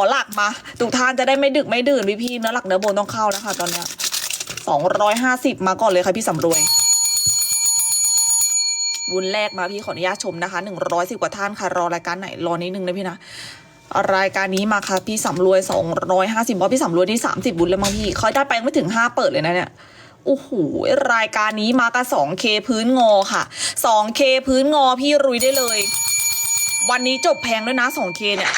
ขอหลักมาทุกท่านจะได้ไม่ดึกไม่ดื่นพี่พี่เนื้อหลักเนื้อบนต้องเข้าแล้วค่ะตอนเนี้ยสองร้อยห้าสิบมาก่อนเลยค่ะพี่สำรวยวุ้นแรกมาพี่ขออนุญาตชมนะคะหนึ่งร้อยสิบกว่าท่านค่ะรอรายการไหนรอนิดนึงนะพี่นะรายการนี้มาค่ะพี่สำรวยสองร้อยห้าสิบเพราะพี่สำรวยนี่สามสิบบุญแล้วมั้งพี่เขาได้ไปไม่ถึงห้าเปิดเลยนะเนี่ยโอ้โหรายการนี้มากับสองเคพื้นงอค่ะสองเคพื้นงอพี่รุยได้เลย วันนี้จบแพงด้วยนะสองเคเนี่ย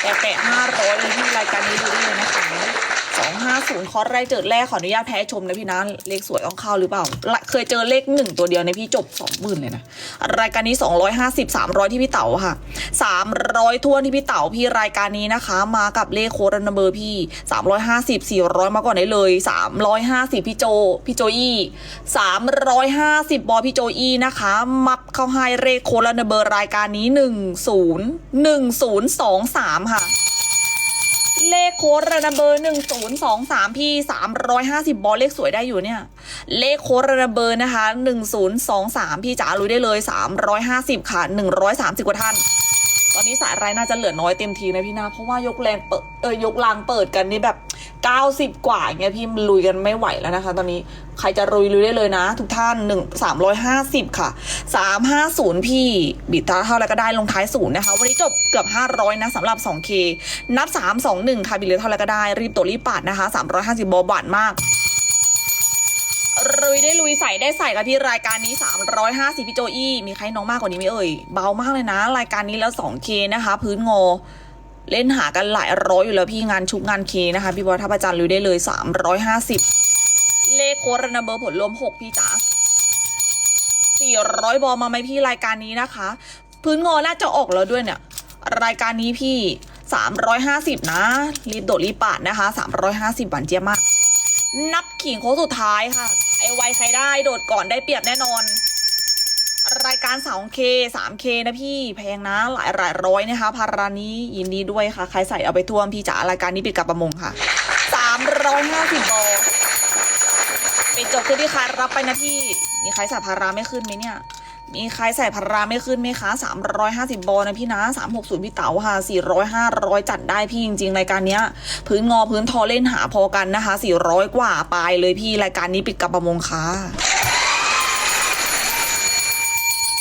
แต่แปะห้าร้อยที่รายการนี้ดูได้เลยนะคะ สองห้าศูนย์คอร์สแรกเจอแรกขออนุญาตแพ้ชมนะพี่นะเลขสวยต้องเข้าหรือเปล่า เคยเจอเลขหนึ่งตัวเดียวในพี่จบสองหมื่นเลยนะ รายการนี้สองร้อยห้าสิบสามร้อยที่พี่เต๋าค่ะสามร้อยทวนที่พี่เต๋าพี่รายการนี้นะคะ มากับเลขโค้ดนัมเบอร์พี่สามร้อยห้าสิบสี่ร้อยมาก่อนได้เลยสามร้อยห้าสิบพี่โจพี่โจอี้สามร้อยห้าสิบบอพี่โจอี้นะคะ มับเข้าให้เลขโค้ดนัมเบอร์รายการนี้หนึ่งศูนย์หนึ่งศูนย์สองสามค่ะ เลขโค้ดระนาเบอร์หนึ่งศูนย์สองสามพี่สามร้อยห้าสิบบอลเลขสวยได้อยู่เนี่ย เลขโค้ดระนาเบอร์นะคะหนึ่งศูนย์สองสามพี่จ๋ารู้ได้เลยสามร้อยห้าสิบค่ะหนึ่งร้อยสามสิบกว่าท่าน ตอนนี้สายไรน่าจะเหลือน้อยเต็มทีนะพี่นาเพราะว่ายกแรงเปิดเออยกลางเปิดกันนี่แบบเก้าสิบกว่าเงี้ยพี่ลุยกันไม่ไหวแล้วนะคะ ตอนนี้ใครจะลุยลุยได้เลยนะ ทุกท่านหนึ่งสามร้อยห้าสิบค่ะสามห้าศูนย์พี่บิดตาเท่าแล้วก็ได้ลงท้ายศูนย์นะคะ วันนี้จบเกือบห้าร้อยนะสำหรับสองเคนับสามสองหนึ่งค่ะบิดเหลือเท่าแล้วก็ได้รีบตัวรีบปาดนะคะสามร้อยห้าสิบบอบาทมาก ลุยได้ลุยใส่ได้ใส่กับพี่รายการนี้ 350พี่โจอี้มีใครน้องมากกว่านี้ไหมเอ่ย เบามากเลยนะ รายการนี้แล้ว 2K นะคะ พื้นงอเล่นหากันหลายร้อยอยู่แล้วพี่งานชุกงานเคนะคะพี่บอลทัพอาจารย์ลุยได้เลย 350 เลขโคระนาเบอร์ผลรวม 6 พี่จ๋า400 บอลมาไหมพี่รายการนี้นะคะ พื้นงอน่าจะออกแล้วด้วยเนี่ย รายการนี้พี่ 350 นะรีบโดดรีบปาดนะคะ 350หวานเจี๊ยบมากนับขิงโค้งสุดท้ายค่ะ ไอไวใครได้โดดก่อนได้เปรียบแน่นอน รายการ 2K 3K นะพี่แพงนะหลายหลายร้อยนะคะพารานี้ยินดีด้วยค่ะ ใครใส่เอาไปท่วมพี่จ๋ารายการนี้ปิดกับประมงค่ะ 350บอล ปิดจบคือที่ครรับไปนะพี่ มีใครใส่พาราไม่ขึ้นไหมเนี่ย มีใครใส่พาราไม่ขึ้นไหมคะ350บบอลนะพี่นะ360พี่เต๋าค่ะ400 500จัดได้พี่จริงๆรายการเนี้ย พื้นงอพื้นทอเล่นหาพอกันนะคะ400กว่าไปเลยพี่รายการนี้ปิดกับประมงค่ะ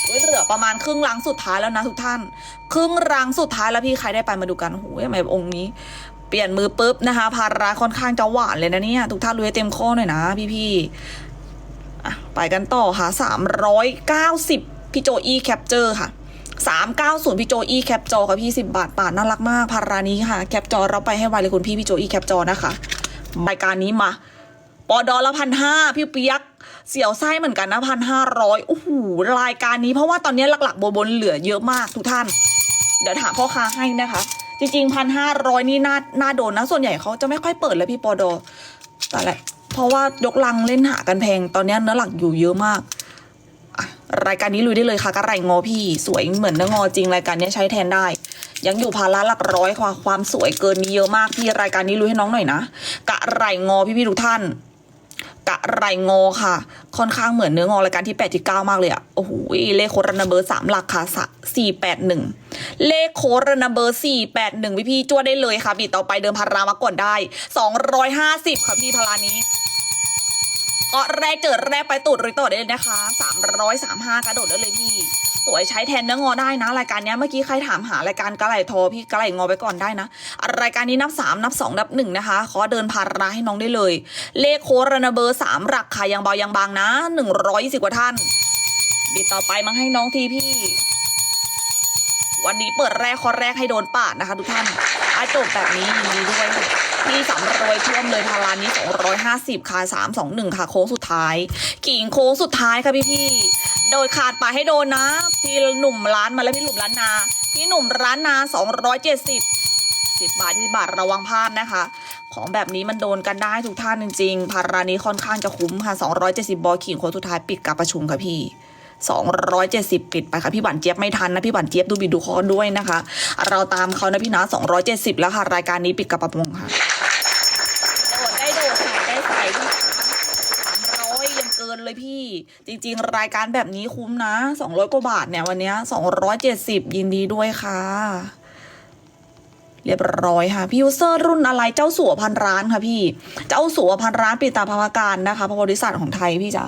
เว้ยเหลือประมาณครึ่งรังสุดท้ายแล้วนะทุกท่าน ครึ่งรังสุดท้ายแล้วพี่ใครได้ไปมาดูกันโอ้โหทำไมองค์นี้ เปลี่ยนมือปุ๊บนะคะพาราค่อนข้างจะหวานเลยนะเนี่ยทุกท่านรู้ให้เต็มข้อหน่อยนะพี่ๆไปกันต่อค่ะ390พี่โจอีแคปเจอร์ค่ะ390พี่โจอี้แคปจอค่ะพี่10บาทป่าทน่ารักมากพารานี้ค่ะ แคปจอเราไปให้ไวเลยคุณพี่พี่โจอี้แคปจอนะคะรายการนี้มาปอดอละพันห้าพี่เปียกเสียวไส้เหมือนกันนะพันห้าร้อยโอ้โหรายการนี้เพราะว่าตอนนี้หลักๆบนๆเหลือเยอะมากทุกท่าน เดี๋ยวถามพ่อค้าให้นะคะ จริงๆพันห้าร้อยนี่น่าน่าโดนนะ ส่วนใหญ่เขาจะไม่ค่อยเปิดเลยพี่ปอดอแต่แหละ เพราะว่ายกลังเล่นหากันแพง ตอนนี้เนื้อหลักอยู่เยอะมากรายการนี้ลุยได้เลยค่ะกระไรงอพี่สวยเหมือนเนื้องอจริงรายการนี้ใช้แทนได้ ยังอยู่พาราหลักร้อยความความสวยเกินนี้เยอะมากพี่รายการนี้ลุยให้น้องหน่อยนะกระไรงอพี่พี่ทุกท่าน กะไรงอค่ะ ค่อนข้างเหมือนเนื้องอรายการที่แปดที่เก้ามากเลยอะโอ้โหเลขโคดรนาเบอร์สามหลักค่ะสี่แปดหนึ่งเลขโคดรนาเบอร์สี่แปดหนึ่งพี่พี่จ้วได้เลยค่ะ บีต่อไปเดิมพารามาก่อนได้สองร้อยห้าสิบค่ะพี่พารานี้ก็แรกเจอแรกไปตูดริต่อได้เลยนะคะสามร้อยสามห้ากระโดดได้เลยพี่ สวยใช้แทนเนื้องอได้นะ รายการนี้เมื่อกี้ใครถามหารายการกระไหลโทรพี่กระไหลงอไปก่อนได้นะอะรายการนี้นับสามนับสองนับหนึ่งนะคะ ขอเดินพาราให้น้องได้เลย เลขโคระนาเบอร์สามหลักค่ะยังเบายังบางนะหนึ่งร้อยยี่สิบกว่าท่านบิดต่อไปมาให้น้องทีพี่ วันนี้เปิดแรกคอแรกให้โดนปาดนะคะ ทุกท่านอาจบแบบนี้ยินดีด้วย ค่ะพี่สำรวยท่วมเลยพารานี้250ค่ะ321ค่ะโค้งสุดท้าย กิ่งโค้งสุดท้ายค่ะพี่พี่โดยขาดไปให้โดนนะ พี่หนุ่มร้านมาแล้วพี่หนุ่มร้านนา พี่หนุ่มร้านนา270 10บสิบบาทที่บาทระวังพลาดนะคะ ของแบบนี้มันโดนกันได้ทุกท่านจริงๆพารานี้ค่อนข้างจะคุ้มค่ะ270บอลขิงโค้งสุดท้ายปิดการประชุมค่ะพี่ 270 ปิดไปค่ะพี่บันเจี๊ยบไม่ทันนะพี่บันเจี๊ยบดูบิดดูคอด้วยนะคะ เราตามเขานะพี่นะ270 แล้วค่ะ รายการนี้ปิดกับประมงค่ะได้ใส่ได้ใส่พี่สามร้อยยังเกินเลยพี่จริง ๆ รายการแบบนี้คุ้มนะ 200 กว่าบาทเนี่ย วันนี้ย270 ยินดีด้วยค่ะ เรียบร้อยค่ะ พี่ยูเซอร์รุ่นอะไรเจ้าสัวพันร้านค่ะพี่ เจ้าสัวพันร้านปีตาภาวการนะคะพระบริษัทของไทยพี่จ๋า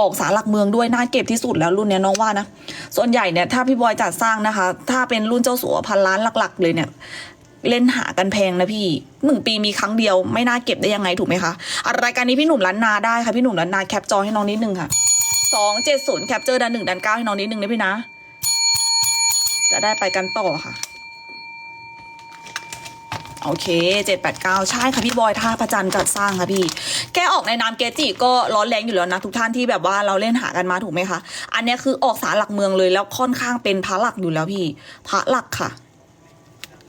ออกสารหลักเมืองด้วยน่าเก็บที่สุดแล้วรุ่นเนี้ยน้องว่านะ ส่วนใหญ่เนี่ยถ้าพี่บอยจัดสร้างนะคะ ถ้าเป็นรุ่นเจ้าสัวพันล้านหลัก ๆ เลยเนี่ยเล่นหากันแพงนะพี่หนึ่งปีมีครั้งเดียวไม่น่าเก็บได้ยังไงถูกไหมคะอะรายการนี้พี่หนุ่มล้านนาได้ค่ะพี่หนุ่มล้านนาแคปจอให้น้องนิดนึงค่ะสองเจ็ดศูนย์แคปเจอร์ดันหนึ่งดันเก้าให้น้องนิดนึงนะพี่นะ จะได้ไปกันต่อค่ะ โอเคเจ็ดแปดเก้าใช่ค่ะพี่บอยท่าประจันจัดสร้างค่ะพี่ แกออกในนามเกจิก็ร้อนแรงอยู่แล้วนะ ทุกท่านที่แบบว่าเราเล่นหากันมาถูกไหมคะ อันนี้คือออกสารหลักเมืองเลยแล้วค่อนข้างเป็นพระหลักอยู่แล้วพี่พระหลักค่ะ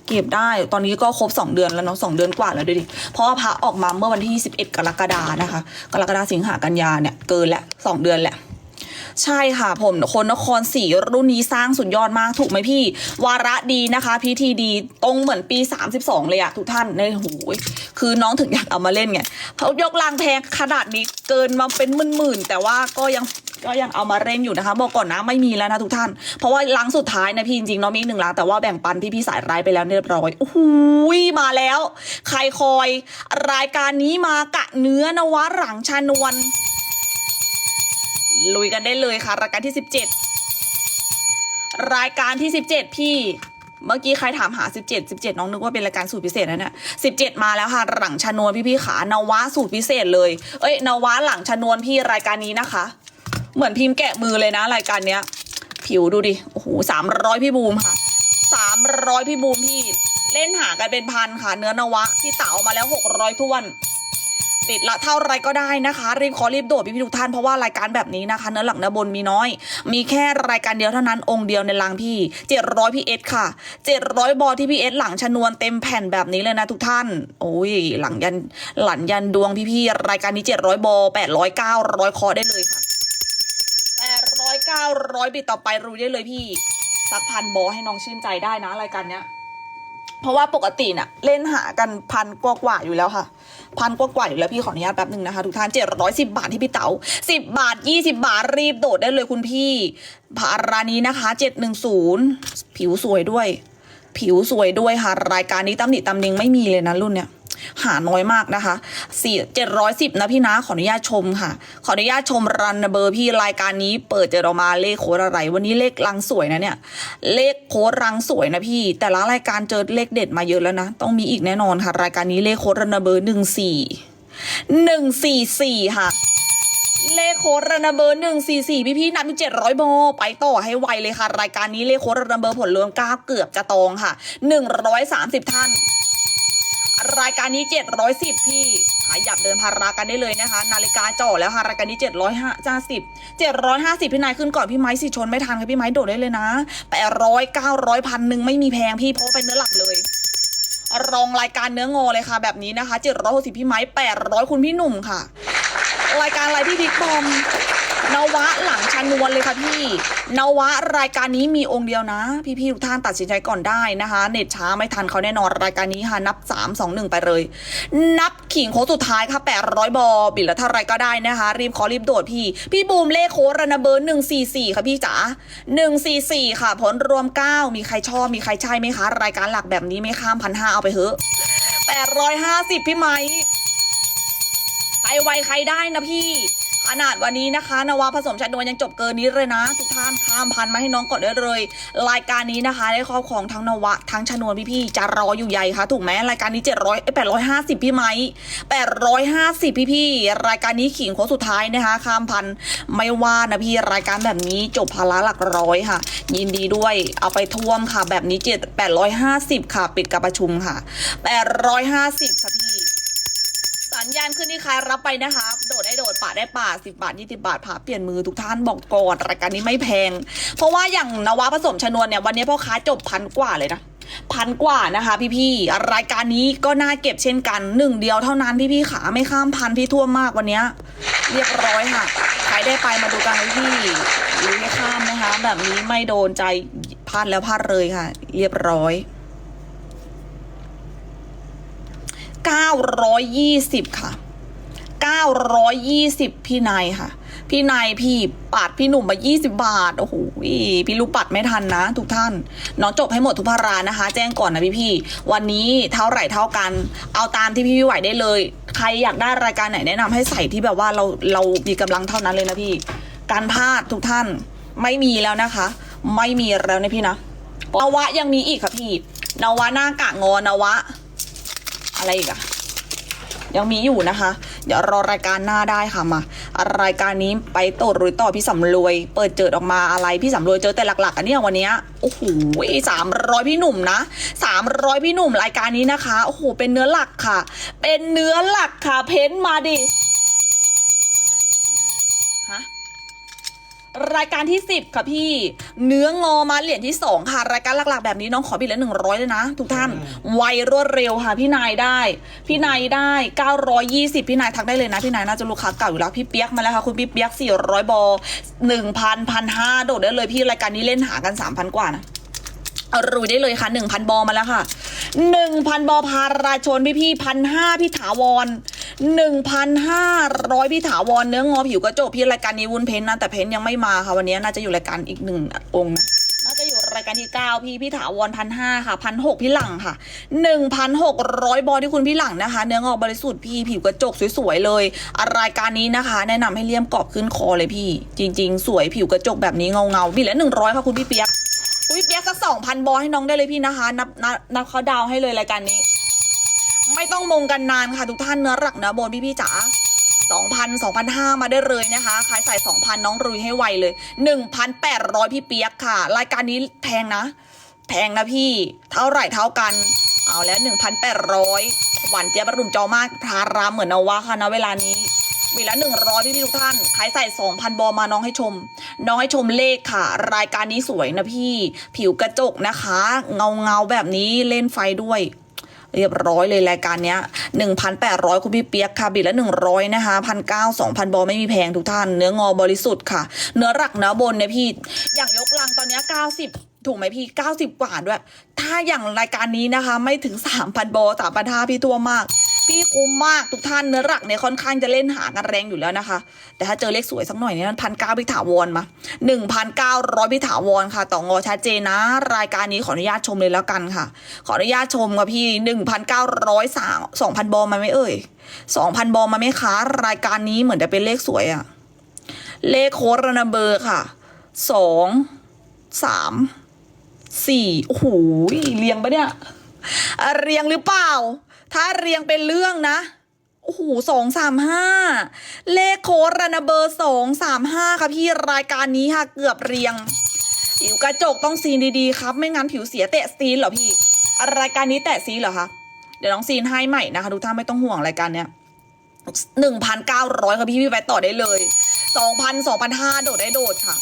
เก็บได้ตอนนี้ก็ครบสองเดือนแล้วเนาะสองเดือนกว่าแล้วด้วยดิเพราะว่าพระออกมาเมื่อวันที่สิบเอ็ดกรกฎานะคะ กรกฎาสิงหากันยาเนี่ยเกินแหละสองเดือนแหละ ใช่ค่ะผมคนนครศรีรุ่นนี้สร้างสุดยอดมากถูกไหมพี่ วาระดีนะคะ พิธีดีตรงเหมือนปี 32 เลยอะทุกท่านในหูคือน้องถึงอยากเอามาเล่นไงเขายกลางแพงขนาดนี้เกินมาเป็นหมื่นๆแต่ว่าก็ยังก็ยังเอามาเล่นอยู่นะคะ บอกก่อนนะไม่มีแล้วนะทุกท่าน เพราะว่าลังสุดท้ายนะพี่จริงๆน้องมีอีกหนึ่งลังแต่ว่าแบ่งปันพี่พี่ๆสายร้ายไปแล้วเรียบร้อยโอ้โหยมาแล้ว ใครคอย รายการนี้มากะเนื้อนวะหลังชานวน ลุยกันได้เลยค่ะ รายการที่ 17 รายการที่ 17 พี่ เมื่อกี้ใครถามหา 17 17 น้องนึกว่าเป็นรายการสูตรพิเศษนะเนี่ย17 มาแล้วค่ะ หลังชนวนพี่พี่ขานวะสูตรพิเศษเลย เอ้ยนวะหลังชนวนพี่รายการนี้นะคะ เหมือนพิมพ์แกะมือเลยนะ รายการเนี้ย ผิวดูดิ โอ้โหสามร้อยพี่บูมค่ะสามร้อยพี่บูมพี่ เล่นหากันเป็นพันค่ะ เนื้อนวะพี่เต๋ามาแล้วหกร้อยท้วน บิดละเท่าไรก็ได้นะคะรีบขอรีบโดดพี่พี่ทุกท่านเพราะว่ารายการแบบนี้นะคะ เนื้อหลังเนื้อบนมีน้อย มีแค่รายการเดียวเท่านั้นองค์เดียวในลังพี่เจ็ดร้อยพีเอสค่ะเจ็ดร้อยบอที่พีเอสหลังชนวนเต็มแผ่นแบบนี้เลยนะทุกท่าน โอ้ยหลังยันหลังยันดวงพี่พี่ๆรายการนี้เจ็ดร้อยบอแปดร้อยเก้าร้อยคอได้เลยค่ะแปดร้อยเก้าร้อยบิดต่อไปรู้ได้เลยพี่สักพันบอให้น้องชื่นใจได้นะรายการเนี้ย เพราะว่าปกติน่ะเล่นหากันพันกว่ากว่าอยู่แล้วค่ะ พันกว่ากว่าอยู่แล้วพี่ขออนุญาตแป๊บหนึ่งนะคะทุกท่านเจ็ดร้อยสิบาทที่พี่เต๋าสิบบาทยี่สิบาทรีบโดดได้เลยคุณพี่พารานี้นะคะเจ็ดหนึ่งศูนย์ผิวสวยด้วย ผิวสวยด้วยค่ะ รายการนี้ตำหนิตำหนิงไม่มีเลยนะรุ่นเนี้ย หาน้อยมากนะคะสี่เจ็ดร้อยสิบนะพี่นะ ขออนุญาตชมค่ะ ขออนุญาตชมรันเบอร์พี่รายการนี้เปิดเจอเรามาเลขโค้ดอะไร วันนี้เลขรังสวยนะเนี่ย เลขโค้ดรังสวยนะพี่ แต่ละรายการเจอเลขเด็ดมาเยอะแล้วนะ ต้องมีอีกแน่นอนค่ะ รายการนี้เลขโค้ดรันเบอร์หนึ่งสี่หนึ่งสี่สี่ค่ะเลขโค้ดรันเบอร์หนึ่งสี่สี่พี่พี่นับมีเจ็ดร้อยโบไปต่อให้ไวเลยค่ะ รายการนี้เลขโค้ดรันเบอร์ผลรวมเก้าเกือบจะตองค่ะหนึ่งร้อยสามสิบท่าน รายการนี้ 710 พี่ขายหยับเดินพารากันได้เลยนะคะ นาฬิกาจ่อแล้วค่ะรายการนี้750 750 พี่นายขึ้นก่อนพี่ไม้สิชนไม่ทันค่ะพี่ไม้โดดได้เลยนะ800 900พันหนึ่งไม่มีแพงพี่เพราะเป็นเนื้อหลักเลยรองรายการเนื้องอเลยค่ะแบบนี้นะคะ760พี่ไม้800 คุณพี่หนุ่มค่ะ รายการอะไรพี่บิ๊กบอม นวะหลังชนวนเลยค่ะพี่ นวะรายการนี้มีองค์เดียวนะ พี่ๆทุกท่านตัดสินใจก่อนได้นะคะ เน็ตช้าไม่ทันเขาแน่นอนรายการนี้ค่ะนับ 3 2 1 ไปเลย นับขิงโค้สุดท้ายค่ะ 800 บอบิดละเท่าไรก็ได้นะคะ รีบขอรีบโดดพี่ พี่บูมเลขโค้ดระนาเบอร์144 ค่ะพี่จ๋า144 ค่ะ ผลรวม 9 มีใครชอบมีใครใช่ไหมคะ รายการหลักแบบนี้ไม่ข้ามพันห้าเอาไปเถอะ850 พี่ไม้ใครไวใครได้นะพี่ ขนาดวันนี้นะคะนวาผสมชันนวยังจบเกินนี้เลยนะ ทุกท่านข้ามพันมาให้น้องก่อนได้เลย รายการนี้นะคะ ได้ครอบครองทั้งนวะทั้งชนวนพี่ๆจะรออยู่ใหญ่ค่ะถูกไหมรายการนี้เจ็ดร้อยแปดร้อยห้าสิบพี่ไหมแปดร้อยห้าสิบพี่ๆรายการนี้ขิงโค้งสุดท้ายนะคะ ข้ามพันไม่ว่านะพี่รายการแบบนี้จบพาระหลักร้อยค่ะ ยินดีด้วยเอาไปท่วมค่ะ แบบนี้เจ็ดแปดร้อยห้าสิบค่ะ ปิดการประชุมค่ะแปดร้อยห้าสิบค่ะพี่ ญญาณขึ้นที่ใครรับไปนะคะ โดดได้โดดป่าได้ป่าสิบาทยี่สิบาทผ่าเปลี่ยนมือทุกท่านบอกก่อนรายการนี้ไม่แพง เพราะว่าอย่างนวะผสมชนวนเนี่ยวันนี้พ่อค้าจบพันกว่าเลยนะพันกว่านะคะ พี่ๆรายการนี้ก็น่าเก็บเช่นกันหนึ่งเดียวเท่านั้นพี่ๆขาไม่ข้ามพันพี่ทั่วมากวันนี้เรียบร้อยค่ะใครได้ไปมาดูกันพี่หรือไม่ข้ามนะคะ แบบนี้ไม่โดนใจพลาดแล้วพลาดเลยค่ะ เรียบร้อย 920 ค่ะ 920 พี่นายค่ะ พี่นายพี่ปัดพี่หนุ่มมา 20 บาท โอ้โหพี่ลูกปัดไม่ทันนะ ทุกท่านน้องจบให้หมดทุกพารานะคะ แจ้งก่อนนะพี่พี่ๆวันนี้เท่าไหร่เท่ากัน เอาตามที่พี่พี่ไหวได้เลย ใครอยากได้รายการไหนแนะนำให้ใส่ที่แบบว่าเราเรามีกำลังเท่านั้นเลยนะพี่ การพลาดทุกท่านไม่มีแล้วนะคะ ไม่มีแล้วนะพี่นะนวะยังมีอีกค่ะพี่นวะหน้ากากงอนวะ อะไรอีกอะยังมีอยู่นะคะ เดี๋ยวรอรายการหน้าได้ค่ะมารายการนี้ไปโตดรุยต่อพี่สำรวย เปิดเจอออกมาอะไรพี่สำรวยเจอแต่หลักๆอันเนี้ยวันนี้โอ้โหสามร้อยพี่หนุ่มนะสามร้อยพี่หนุ่มรายการนี้นะคะโอ้โหเป็นเนื้อหลักค่ะ เป็นเนื้อหลักค่ะ เพ้นมาดิฮะ รายการที่ 10 ค่ะพี่ เนื้องอมาเหรียญที่ 2 ค่ะ รายการหลักๆ แบบนี้น้องขอบิดละ100 เลยนะ ทุกท่านไวรวดเร็วค่ะ พี่นายได้ พี่นายได้ 920 พี่นายทักได้เลยนะ พี่นายน่าจะลูกค้าเก่าอยู่แล้วพี่เปียกมาแล้วค่ะ คุณพี่เปียก 400 บอ1,000 1,500โดดได้เลยพี่รายการนี้เล่นหากัน 3,000 กว่านะเอารุยได้เลยค่ะ1,000 บอมาแล้วค่ะ 1,000 บอพาราชนพี่พี่พันห้าพี่ถาวร 1,500 พี่ถาวรเนื้องอผิวกระจกพี่รายการนี้วุ้นเพ้นท์นะ แต่เพ้นท์ยังไม่มาค่ะวันนี้น่าจะอยู่รายการอีกหนึ่งองค์นะน่าจะอยู่รายการที่9พี่พี่ถาวรพันห้าค่ะพันหกพี่หลังค่ะ1,600บอที่คุณพี่หลังนะคะ เนื้องอบริสุทธิ์พี่ผิวกระจกสวยๆเลย รายการนี้นะคะ แนะนำให้เลี่ยมกรอบขึ้นคอเลยพี่ จริง ๆ สวยผิวกระจกแบบนี้เงาๆบิดละ100ค่ะคุณพี่เปียกอุ้ยเปียกสักสองพันบอให้น้องได้เลยพี่นะคะ นับนับนับเขาดาวให้เลยรายการนี้ ไม่ต้องมงกันนานค่ะทุกท่านเนื้อหลักเนื้อโบนพี่พี่จ๋าสองพันสองพันห้ามาได้เลยนะคะใครใส่สองพันน้องรุยให้ไวเลยหนึ่งพันแปดร้อยพี่เปียกค่ะ รายการนี้แพงนะ แพงนะพี่ เท่าไหร่เท่ากัน เอาแล้วหนึ่งพันแปดร้อยหวานเจี๊ยบรุ่มจอมาก พรารามเหมือนนวะค่ะนะเวลานี้มีละหนึ่งร้อยพี่พี่ทุกท่านใครใส่สองพันบอมาน้องให้ชม น้องให้ชมเลขค่ะ รายการนี้สวยนะพี่ ผิวกระจกนะคะ เงาเงาแบบนี้เล่นไฟด้วย เรียบร้อยเลยรายการเนี้ยหนึ่งพันแปดร้อยคุณพี่เปียกค่ะบิดละหนึ่งร้อยนะคะพันเก้าสองพันบอไม่มีแพงทุกท่าน เนื้องอบริสุทธิ์ค่ะ เนื้อหลักเนื้อบนเนี่ยพี่ อย่างยกลังตอนเนี้เก้าสิบถูกไหมพี่เก้าสิบกว่าด้วย ถ้าอย่างรายการนี้นะคะ ไม่ถึงสามพันบอสามพันห้าพี่ตัวมาก พี่คุ้มมากทุกท่านเนื้อหลักเนี่ยค่อนข้างจะเล่นหากันแรงอยู่แล้วนะคะ แต่ถ้าเจอเลขสวยสักหน่อยเนี่ยพันเก้าพิถาวรมาหนึ่งพันเก้าร้อยพิถาวรค่ะ ต่องอชัดเจนนะ รายการนี้ขออนุญาตชมเลยแล้วกันค่ะ ขออนุญาตชมค่ะพี่หนึ่งพันเก้าร้อยสามสองพันบอลมาไหมเอ่ยสองพันบอลมาไหมคะรายการนี้เหมือนจะเป็นเลขสวยอะเลขโค้ดระนาเบอร์ค่ะสองสามสี่โอ้โหเรียงปะเนี่ยอะเรียงหรือเปล่า ถ้าเรียงเป็นเรื่องนะโอ้โหสองสามห้าเลขโคดระนาเบอร์สองสามห้าค่ะพี่รายการนี้ค่ะ เกือบเรียง ผิวกระจกต้องซีนดีๆครับ ไม่งั้นผิวเสียเตะซีนเหรอพี่ รายการนี้แตะซีนเหรอคะ เดี๋ยวน้องซีนให้ใหม่นะคะทุกท่านไม่ต้องห่วงรายการเนี้ยหนึ่งพันเก้าร้อยค่ะพี่พี่ไปต่อได้เลยสองพันสองพันห้าโดดได้โดดค่ะ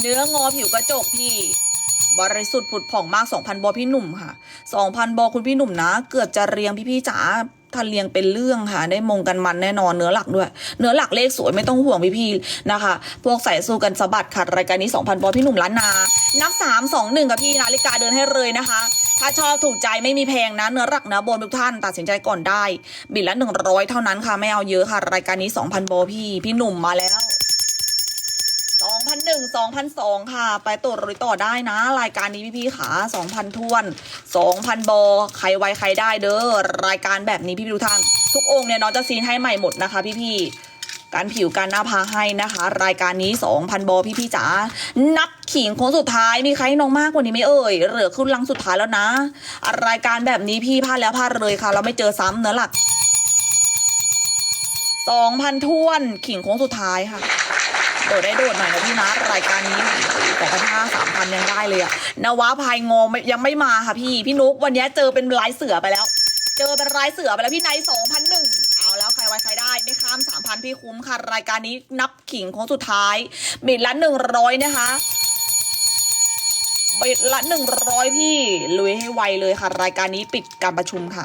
เนื้องอผิวกระจกพี่ บริสุทธิ์ผุดผ่องมาก 2,000 บอพี่หนุ่มค่ะ 2,000 บอคุณพี่หนุ่มนะ เกือบจะเรียงพี่ๆจ๋าถ้าเรียงเป็นเรื่องค่ะ ได้มงกันมันแน่นอนเนื้อหลักด้วย เนื้อหลักเลขสวยไม่ต้องห่วงพี่ๆนะคะ พวกใส่สู้กันสะบัดค่ะ รายการนี้ 2,000 บอพี่หนุ่มล้านนา นับ 3 2 1กับพี่นาฬิกาเดินให้เลยนะคะ ถ้าชอบถูกใจไม่มีแพงนะ เนื้อหลักนื้อโบนทุกท่านตัดสินใจก่อนได้ บิดละ100 เท่านั้นค่ะไม่เอาเยอะค่ะ รายการนี้ 2,000 บอพี่พี่หนุ่มมาแล้ว สองพันหนึ่งสองพันสองค่ะ ไปตรวจรอยต่อได้นะ รายการนี้พี่ๆขาสองพันทวนสองพันบอ ใครไวใครได้เด้อ รายการแบบนี้พี่ๆทุกท่าน ทุกองค์เนี่ยน้องจะซีนให้ใหม่หมดนะคะ พี่ๆการผิวการหน้าพาให้นะคะ รายการนี้สองพันบอพี่ๆจ๋านับขิงโค้งสุดท้ายมีใครน้องมากกว่านี้ไหมเอ่ยเหลือขึ้นลังสุดท้ายแล้วนะ รายการแบบนี้พี่พลาดแล้วพลาดเลยค่ะ เราไม่เจอซ้ำเนื้อหลักสองพันทวนขิงโค้งสุดท้ายค่ะ โดดได้โดดหน่อยนะพี่นะรายการนี้สองพันห้าสามพันยังได้เลยอะนวะพายงอไม่ยังไม่มาค่ะพี่พี่นุ๊กวันนี้เจอเป็นลายเสือไปแล้ว เจอเป็นลายเสือไปแล้วพี่ไนสองพันหนึ่งเอาแล้วใครไว้ใครได้ไม่ข้ามสามพันพี่คุ้มค่ะ รายการนี้นับขิงของสุดท้ายบิดละหนึ่งร้อยนะคะบิดละหนึ่งร้อยพี่ลุยให้ไวเลยค่ะ รายการนี้ปิดการประชุมค่ะ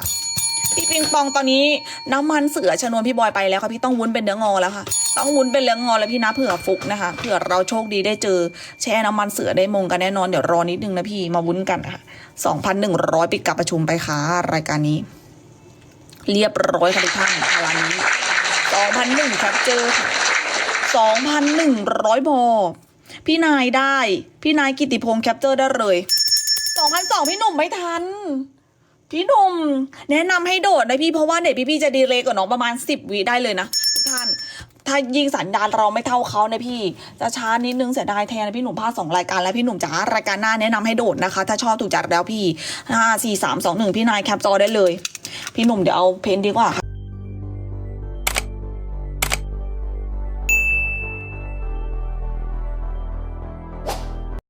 พี่ปิงปองตอนนี้น้ำมันเสือชนวนพี่บอยไปแล้วค่ะพี่ต้องวุ้นเป็นเนื้องอแล้วค่ะ ต้องวุ้นเป็นเนื้องอแล้วพี่นะเผื่อฟุกนะคะเผื่อเราโชคดีได้เจอแช่น้ำมันเสือได้มงกันแน่นอนเดี๋ยวรอนิดนึงนะพี่มาวุ้นกันค่ะสองพันหนึ่งร้อยปิดการประชุมไปค่ะรายการนี้ เรียบร้อยค่ะทุกท่านพารานี้สองพันหนึ่งครับเจอค่ะสองพันหนึ่งร้อยบอพี่นายได้ พี่นายกิติพงษ์แคปเจอร์ได้เลยสองพันสองพี่หนุ่มไม่ทัน พี่หนุ่มแนะนำให้โดดนะพี่เพราะว่าเด็กพี่ๆจะดีเลยกว่าน้องประมาณสิบวิได้เลยนะทุกท่าน ถ้ายิงสัญญาณเราไม่เท่าเขานะพี่ จะช้านิดนึงเสียดายแทนนพี่หนุ่มพลาดสองรายการแล้วพี่หนุ่มจ๋ารายการหน้าแนะนำให้โดดนะคะ ถ้าชอบถูกจัดแล้วพี่ห้าสี่สามสองหนึ่งพี่นายแคปจอได้เลย พี่หนุ่มเดี๋ยวเอาเพนดีกว่าค่ะ